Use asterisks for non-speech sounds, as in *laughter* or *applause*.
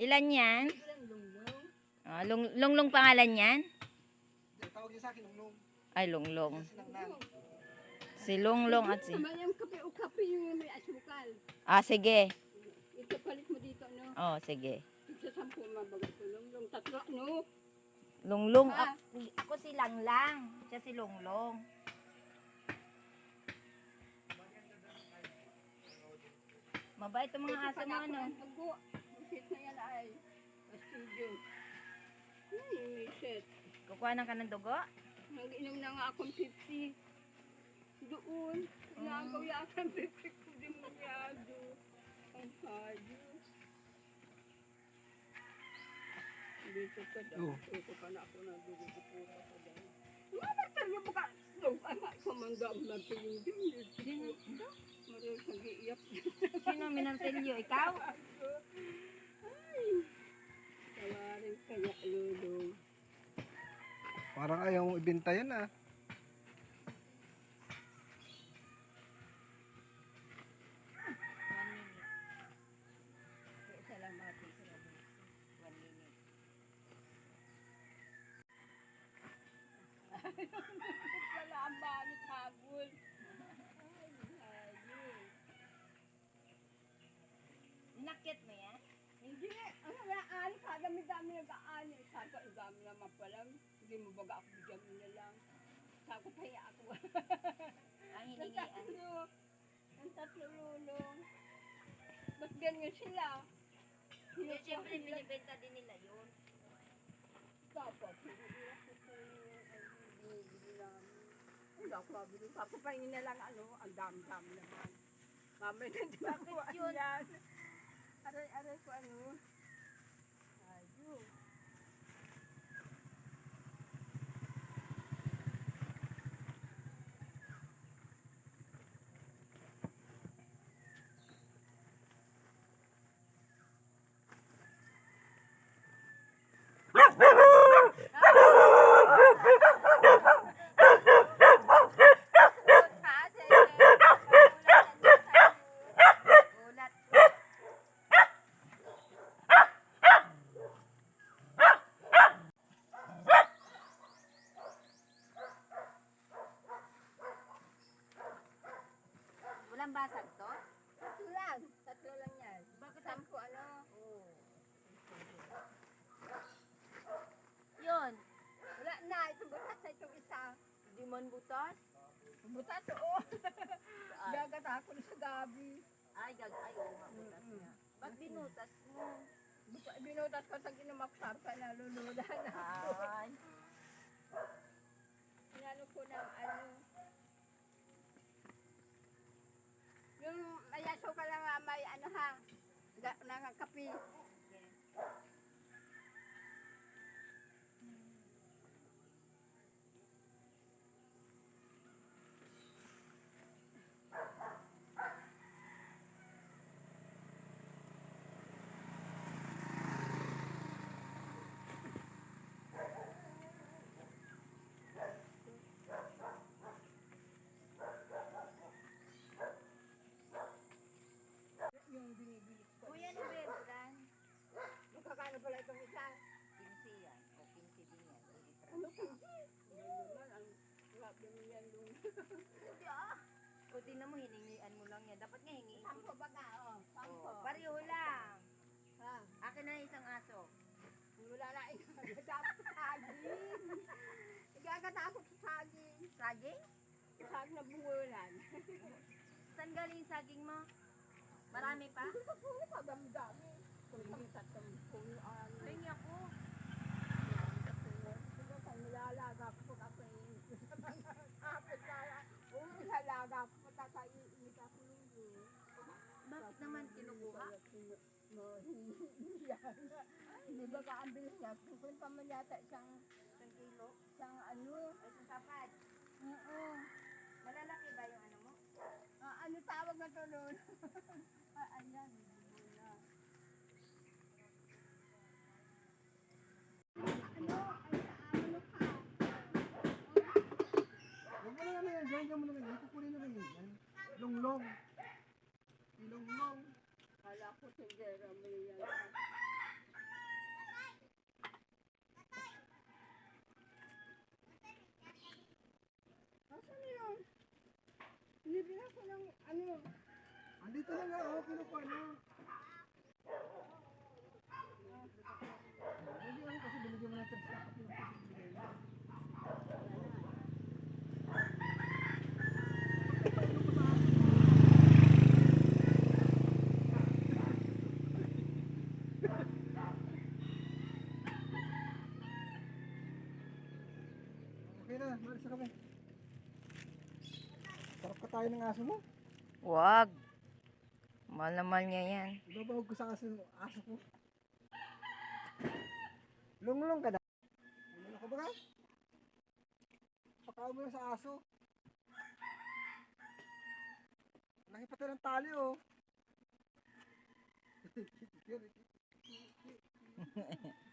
Ilan yan? Lunglong. Ah, lung lunglong pangalan yan? Tawag niya sa akin, nung Ay, lunglong. Si lunglong at si... Naman yung kape o kape yung may asukal. Ah, sige. Ito palit mo dito, no? Oh, sige. Sa sampu mabagat ko lunglong. Tatlo, no? Lunglong. Ah. Ako, si Langlang. Siya si Lunglong. Mabait ang mga aso mo, ano? Bago. Ang set na yan ay studio. Hmm, may set. Kukuha ng ka ng dugo? Nag-inom na nga akong Pepsi. Doon. Inaagaw yata ang Pepsi ko din magyado. Ang kayo. Dito ka daw. Oh. Dito ka na ako na dugo ko pa ka daw. Mga bakterya mo ka. Daw, ama, kamanda ang martilyo din. Dito. Mario, nag-iiyak. Sino minartilyo? Ikaw? *laughs* Ay. Tawarin kaya, Lolo. Parang ayaw mong ibenta yan ah. Wala ang banit ayun. Nakit mo yan? Hindi ano wala ani, kada may dami nag-aani. Sada ang dami naman pa Hindi mo baga ako bigyan mo na lang. Sako pa ako. Ang *laughs* Ang hiningian. tatlo. Ang tatlo lulong. Ba't ganyan sila? Yung siyempre, binibenta din nila yun. Dapat, hindi ako sa binibili namin. Hindi ako mabili. Papapahingin na lang ano, ang dami-dami naman. Mamaya na din ako yun? yan. Aray-aray ko ano. Basag to? Tatlo lang. Tatlo lang yan. Bakit Sampo ano? Yun. Wala na. Itong butas na itong isa. Hindi man butas? Butas oo. Gagat ako na sa gabi. Ay, gag ay, oo nga, butas nga. Ba't binutas mo? Binutas ko sa ginumaksar ka na luluda na. Ay. Inano ko ng ano. Yung mayaso ka lang nga may ano ha. Ga, nangakapi. Yung binibili ko. Kuya, ano ba yan, Fran? Magkakano pala itong isa? 15 yan. O 15 din yan. Ano kung Ano naman, ang grabe mo yan yung O, tingnan mo, hiningian mo lang yan. Dapat nga hingiin ko. sampo baga, oh. Sampo. Oh, pareho lang. Ha? Akin na isang aso. Wala na ikagatakot sa saging. Ikagatakot sa saging. Saging? Sag na bungulan. Saan galing saging mo? Marami pa? *laughs* Hindi pa po, madami-dami. Kung hindi tatlong puno, ano. Tingin ako. Kung nilalaga ko pag ako yung apit kaya. *laughs* Oo, nilalaga ko ako lulo. Bakit naman kinukuha? Hindi ba kaambil niya? Kung pa man yata isang, Isang kilo? isang ano. Isang kapad? Oo. Malalaki ba yung ano mo? Ah, ano tawag na to noon? *laughs* ah, ayan. Wala. Ano? Ay, ano ka? Huwag mo na naman yan, dyan, dyan mo na yan. Kukunin na yan. yan. Longlong. Longlong. Kala ko tindera mo yan. akin ang ano? Andito na nga, oh, kinukuha na. Hindi ako kasi binigyan mo ng tips mo. Okay na, malis na kami. Sarap ka tayo ng aso mo. Wag. Mahal naman niya yan. Ibabahog ko sa aso, aso ko. Lunglong ka na. Ano ka ba ka? Pakain mo na sa aso. Laki pati ng tali oh. *laughs*